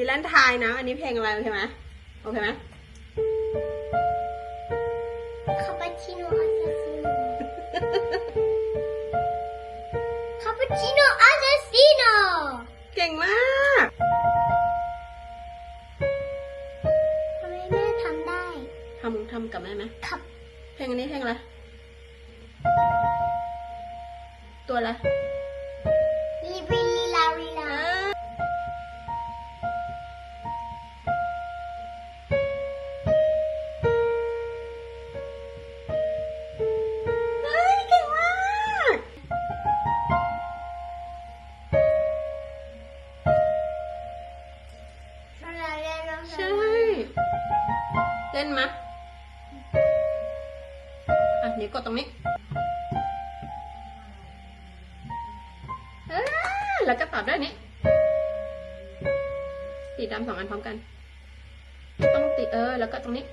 ดีแลนทายนะ อันนี้เพลงอะไรโอเคไหมโอเคไหมคาปูชิโน่อาซาซิโน่คาปูชิโน่อาซาซิโน่เก่งมากทำไมแม่ทำได้ทำทำกับแม่ไหมครับเพลงอันนี้เพลงอะไรตัวอะไร ใช่ เล่นมะอะเดี๋ยวกดตรงนี้เอ้ยแล้วก็ตอบด้วยนี้สีดำสองอันพร้อมกัน ต้องติดเออ แล้วก็ตรงนี้